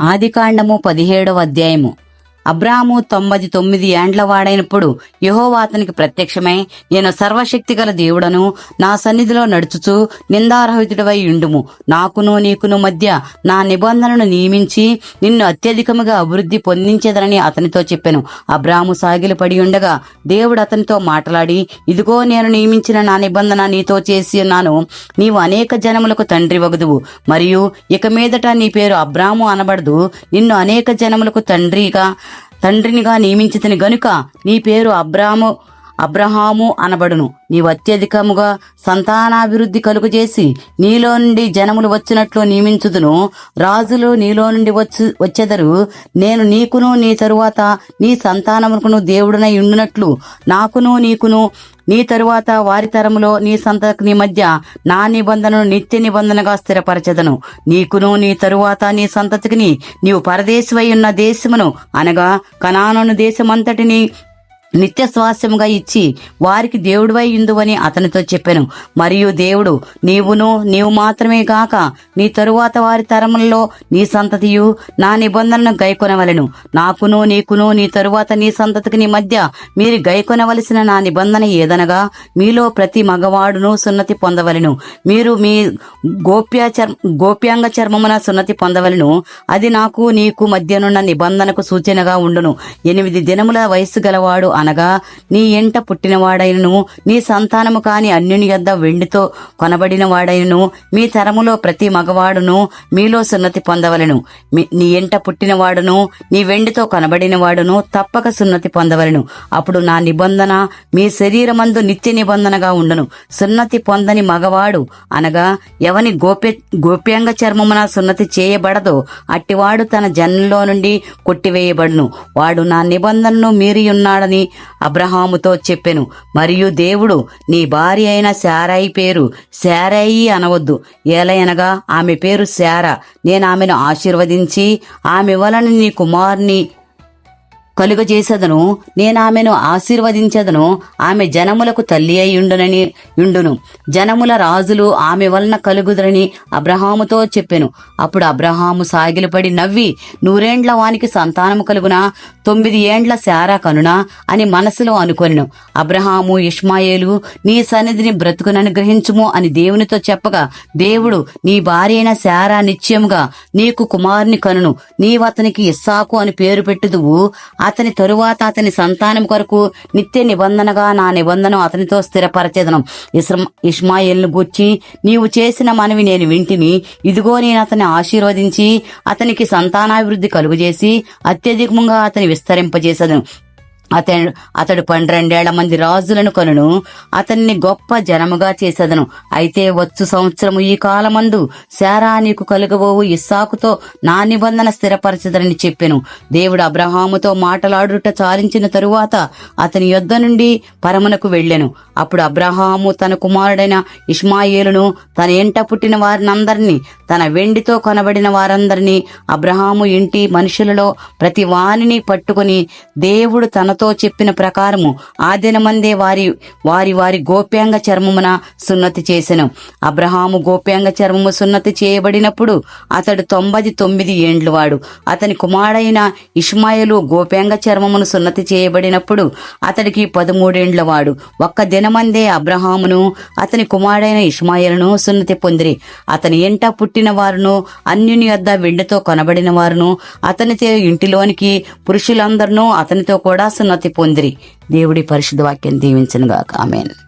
ఆదికాండము పదిహేడవ అధ్యాయము. అబ్రాము తొంభై తొమ్మిది ఏండ్ల వాడైనప్పుడు యహోవా అతనికి ప్రత్యక్షమై నేను సర్వశక్తి గల దేవుడను నా సన్నిధిలో నడుచుచు నిందారహితుడవై ఉండుము నాకును నీకును మధ్య నా నిబంధనను నియమించి నిన్ను అత్యధికముగా అభివృద్ధి పొందించేదనని అతనితో చెప్పాను. అబ్రాము సాగిలు పడి ఉండగా దేవుడు అతనితో మాట్లాడి ఇదిగో నేను నియమించిన నా నిబంధన నీతో చేసి ఉన్నాను. నీవు అనేక జనములకు తండ్రి వగదువు. మరియు ఇక మీదట నీ పేరు అబ్రాము అనబడదు. నిన్ను అనేక జనములకు తండ్రిగా తండ్రినిగా నియమించితిని గనుక నీ పేరు అబ్రాము అబ్రహాము అనబడును. నీవు అత్యధికముగా సంతానాభివృద్ధి కలుగజేసి నీలో నుండి జనములు వచ్చినట్లు నియమించుదును. రాజులు నీలో నుండి వచ్చి వచ్చెదరు. నేను నీకును నీ తరువాత నీ సంతానమునకును దేవుడనై ఉండునట్లు నాకును నీకును నీ తరువాత వారి తరములో నీ సంతతికి మధ్య నా నిబంధనను నిత్య నిబంధనగా స్థిరపరచదను. నీకును నీ తరువాత నీ సంతతికి నీవు పరదేశమై ఉన్న దేశమును అనగా కనానను దేశమంతటిని నిత్య స్వాస్యముగా ఇచ్చి వారికి దేవుడివై ఇందువని అతనితో చెప్పాను. మరియు దేవుడు నీవును నీవు మాత్రమే గాక నీ తరువాత వారి తరములలో నీ సంతతియు నా నిబంధనను గైకొనవలెను. నాకును నీకును నీ తరువాత నీ సంతతికి నీ మధ్య మీరు గైకొనవలసిన నా నిబంధన ఏదనగా మీలో ప్రతి మగవాడును సున్నతి పొందవలెను. మీరు మీ గోప్య చర్మ గోప్యాంగ చర్మమున సున్నతి పొందవలెను. అది నాకు నీకు మధ్యనున్న నిబంధనకు సూచనగా ఉండును. ఎనిమిది దినముల వయస్సు గలవాడు అనగా నీ ఎంట పుట్టినవాడైనను నీ సంతానము కాని అన్యుని యొద్ద వెండితో కొనబడిన వాడైనను మీ తరములో ప్రతి మగవాడును మీలో సున్నతి పొందవలెను. మీ- నీ ఎంట పుట్టినవాడును నీ వెండితో కొనబడినవాడును తప్పక సున్నతి పొందవలెను. అప్పుడు నా నిబంధన మీ శరీరమందు నిత్య నిబంధనగా ఉండను. సున్నతి పొందని మగవాడు అనగా ఎవని గోప్య గోప్యాంగ చర్మమున సున్నతి చేయబడదో అట్టివాడు తన జన్మలో నుండి కొట్టివేయబడును. వాడు నా నిబంధనను మీరి ఉన్నాడని అబ్రహాముతో చెప్పెను మరియు దేవుడు నీ భార్య అయిన శారాయి పేరు శారాయి అనవద్దు. ఏలయనగా ఆమె పేరు శారా. నేను ఆమెను ఆశీర్వదించి ఆమె వలన నీ కుమార్ని కలుగజేసదను. నేను ఆమెను ఆశీర్వదించదను. ఆమె జనములకు తల్లి అయి యుండును ఉండును. జనముల రాజులు ఆమె వలన కలుగుదరని అబ్రహాముతో చెప్పెను. అప్పుడు అబ్రహాము సాగిలపడి నవ్వి నూరేండ్ల వానికి సంతానము కలుగునా? తొమ్మిది ఏండ్ల శారా కనునా? అని మనసులో అనుకొనెను. అబ్రహాము ఇష్మాయేలు నీ సన్నిధిని బ్రతుకుననుగ్రహించుము అని దేవునితో చెప్పగా దేవుడు నీ భార్య అయిన శారా నిత్యముగా నీకు కుమారుని కనును. నీవతనికి ఇస్సాకు అని పేరు పెట్టుదువు. అతని తరువాత అతని సంతానం కొరకు నిత్య నిబంధనగా నా నిబంధన అతనితో స్థిరపరచేదను. ఇస్రం ఇస్మాయిల్ను గూర్చి నీవు చేసిన మనవి నేను వింటిని. ఇదిగో నేను అతన్ని ఆశీర్వదించి అతనికి సంతానాభివృద్ధి కలుగజేసి అత్యధికంగా అతని విస్తరింపజేసదను. అతడు అతడు పన్నెండేళ్ళ మంది రాజులను కొనును. అతన్ని గొప్ప జనముగా చేసేదను. అయితే వచ్చు సంవత్సరము ఈ కాలమందు శారా నీకు కలుగబోవు ఇస్సాకుతో నా నిబంధన స్థిరపరచదనని చెప్పెను. దేవుడు అబ్రహాముతో మాటలాడుట చాలించిన తరువాత అతని యొద్ద నుండి పరమునకు వెళ్ళెను. అప్పుడు అబ్రహాము తన కుమారుడైన ఇష్మాయేలును తన ఎంట పుట్టిన వారినందరినీ తన వెండితో కొనబడిన వారందరినీ అబ్రహాము ఇంటి మనుషులలో ప్రతి వానిని పట్టుకొని దేవుడు తన తనతో చెప్పిన ప్రకారము ఆ దినమందే వారి వారి వారి గోప్యాంగ చర్మమున సున్నతి చేసెను. అబ్రహాము గోప్యాంగ చర్మము సున్నతి చేయబడినప్పుడు అతడు తొంభై తొమ్మిది ఏండ్లు వాడు. అతని కుమారుడైన ఇష్మాయలు గోప్యాంగ చర్మమును సున్నతి చేయబడినప్పుడు అతడికి పదమూడేండ్ల వాడు. ఒక్క దినమందే అబ్రహామును అతని కుమారుడైన ఇష్మాయలను సున్నతి పొందిరి. అతని ఎంట పుట్టిన వారును అన్యుని యొద్ద వెండితో కొనబడిన వారును అతనితో ఇంటిలోనికి పురుషులందరినూ అతనితో కూడా సున్నతి పొందిరి. దేవుడి పరిశుద్ధ వాక్యం దీవించను గాక ఆమెను.